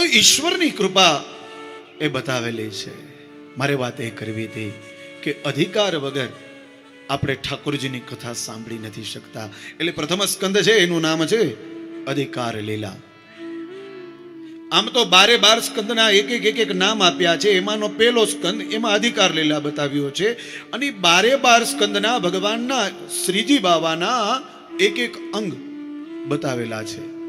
તો ઈશ્વરની કૃપા એ બતાવેલી છે. મારે વાત એ કરવી હતી કે અધિકાર વગર આપણે ઠાકોરજીની કથા સાંભળી નથી શકતા. એટલે પ્રથમ સ્કંદ છે, એનું નામ છે અધિકાર લીલા. આમ તો બારે બાર સ્કંદના એક એક એક એક નામ આપ્યા છે. એમાંનો પહેલો સ્કંદ એમાં અધિકાર લીલા બતાવ્યો છે. અને બારે બાર સ્કંદના ભગવાનના શ્રીજી બાવાના એક એક અંગ બતાવેલા છે.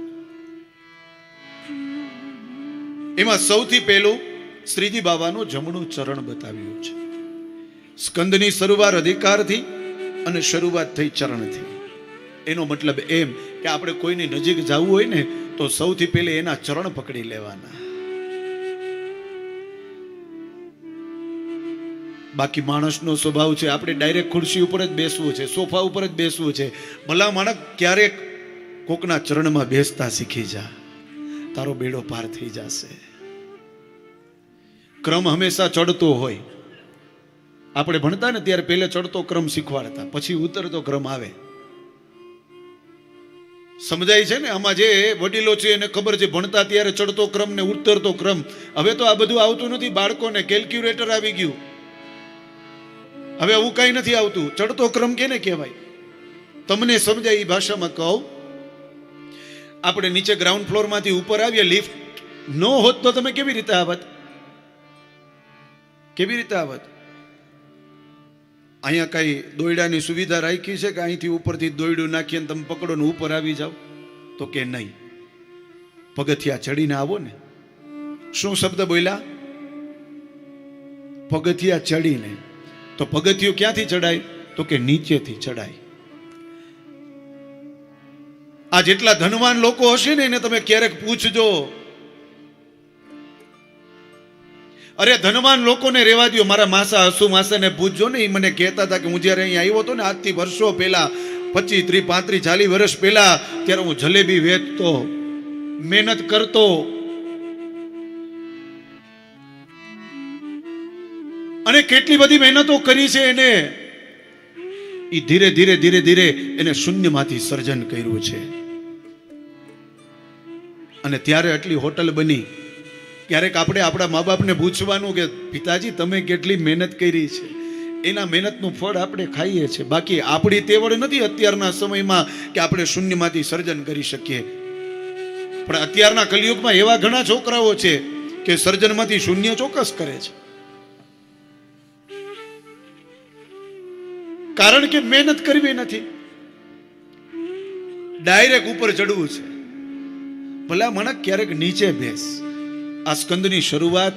એમાં સૌથી પહેલું શ્રીજી બાબાનું જમણું ચરણ બતાવ્યું છે. સ્કંદની શરૂઆત અધિકારથી અને શરૂઆત થઈ ચરણથી. એનો મતલબ એમ કે આપણે કોઈની નજીક જવું હોય ને, તો સૌથી પહેલે એના ચરણ પકડી લેવાના. બાકી માણસનો સ્વભાવ છે, આપણે ડાયરેક્ટ ખુરશી ઉપર જ બેસવું છે, સોફા ઉપર જ બેસવું છે. ભલા માણસ ક્યારેક કોકના ચરણમાં બેસતા શીખી જા તારો બેડો પાર થઈ જશે. ક્રમ હંમેશા ચડતો હોય. આપણે ભણતા ને ત્યારે પહેલે ચડતો ક્રમ શીખવાડતા, પછી ઉતરતો ક્રમ આવે. સમજાય છે ને? આમાં જે વડીલો છે એને ખબર છે, ભણતા ત્યારે ચડતો ક્રમ ને ઉતરતો ક્રમ. હવે તો આ બધું આવતું નથી, બાળકોને કેલ્ક્યુલેટર આવી ગયું. હવે આવું કઈ નથી આવતું. ચડતો ક્રમ કેને કહેવાય? તમને સમજાય એ ભાષામાં કહું આપણે નીચે ગ્રાઉન્ડ ફ્લોરમાંથી ઉપર આવીએ લિફ્ટ ન હોત તો તમે કેવી રીતે આવત? કેવી રીતે આવત? અહીંયા કઈ દોયડાની સુવિધા રાખી છે કે અહીંથી ઉપરથી દોયડું નાખીને તમે પકડો ને ઉપર આવી જાઓ? તો કે નહીં. પગથિયા ચડીને આવો ને. શું શબ્દ બોલ્યા? પગથિયા ચડીને. તો પગથિયું ક્યાંથી ચડાય? તો કે નીચેથી ચડાય. આ જેટલા ધનવાન લોકો હશે ને એને તમે ક્યારેક પૂછજો. અરે, ધનવાન લોકોને રેવા દો મારા માસા હસુ માસાને પૂછજો ને, એ મને કહેતા હતા કે હું જ્યારે અહીંયા આવ્યો હતો ને, આજથી વર્ષો પહેલા, પચીસ ત્રીસ પાંત્રીસ ચાલીસ વર્ષ પહેલા, ત્યારે હું જલેબી વેચતો, મહેનત કરતો. અને કેટલી બધી મહેનતો કરી છે એને. એ ધીરે ધીરે ધીરે ધીરે એને શૂન્યમાંથી સર્જન કર્યું છે. અને ત્યારે આટલી હોટલ બની. ક્યારેક આપણે આપણા મા બાપને પૂછવાનું કે, પિતાજી, તમે કેટલી મહેનત કરી છે? એના મહેનતનું ફળ આપણે ખાઈએ છીએ. બાકી આપણી તેવડ નથી અત્યારના સમયમાં કે આપણે શૂન્યમાંથી સર્જન કરી શકીએ. પણ અત્યારના કલિયુગમાં એવા ઘણા છોકરાઓ છે કે સર્જનમાંથી શૂન્ય ચોક્કસ કરે છે. કારણ કે મહેનત કરવી નથી. ડાયરેક્ટ ઉપર ચડવું છે. ભલા મણક ક્યારેક નીચે બેસ. આ સ્કંદની શરૂઆત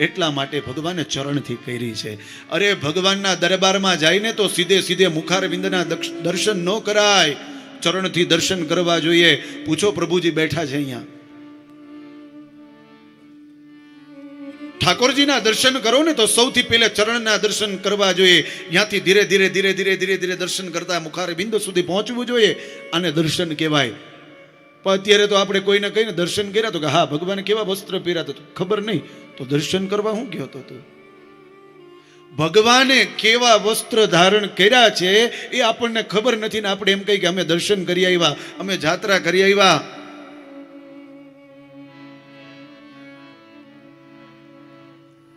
એટલા માટે ભગવાને ચરણથી કરી છે. અરે ભગવાનના દરબારમાં જઈને તો સીધે સીધે મુખારવિંદના દર્શન ન કરાય. ચરણથી દર્શન કરવા જોઈએ. પૂછો પ્રભુજી બેઠા છે અહીંયા. ઠાકોરજીના દર્શન કરો ને તો સૌથી પહેલા ચરણના દર્શન કરવા જોઈએ. ત્યાંથી ધીરે ધીરે ધીરે ધીરે ધીરે ધીરે દર્શન કરતા મુખારે બિંદુ સુધી પહોંચવું જોઈએ અને દર્શન કહેવાય. પણ અત્યારે તો આપણે કોઈને કહીને દર્શન કર્યા તો કે હા, ભગવાન કેવા વસ્ત્ર પહેર્યા તો ખબર નહીં. તો દર્શન કરવા શું કહેતો તું ભગવાને કેવા વસ્ત્ર ધારણ કર્યા છે એ આપણને ખબર નથી ને આપણે એમ કહી કે અમે દર્શન કરી આવ્યા, અમે જાત્રા કરી આવ્યા.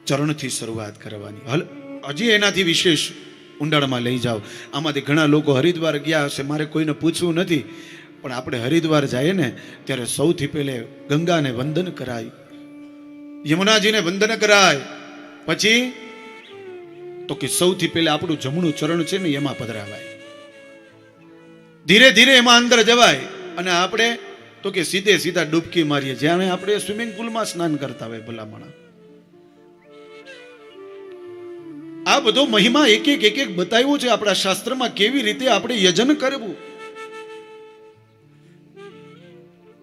ચરણથી શરૂઆત કરવાની. હલ, હજી એનાથી વિશેષ ઊંડાણમાં લઈ જાઓ. આમાંથી ઘણા લોકો હરિદ્વાર ગયા હશે, મારે કોઈને પૂછવું નથી. પણ આપણે હરિદ્વાર જઈએ ને, ત્યારે સૌથી પહેલે ગંગાને વંદન કરાય. યમુનાજીને વંદન કરાય. પછી, તો કે સૌથી પહેલે આપણું જમણું ચરણ છે ને, એમાં પધરાવાય. ધીરે ધીરે એમાં અંદર જવાય. અને આપણે, તો કે સીધે સીધા ડૂબકી મારીએ. જ્યાં આપણે સ્વિમિંગ પુલમાં સ્નાન કરતા હોય ભલામણા. આ બધો મહિમા એક એક એક એક બતાવ્યો છે આપણા શાસ્ત્રમાં કેવી રીતે આપણે યજન કરવું.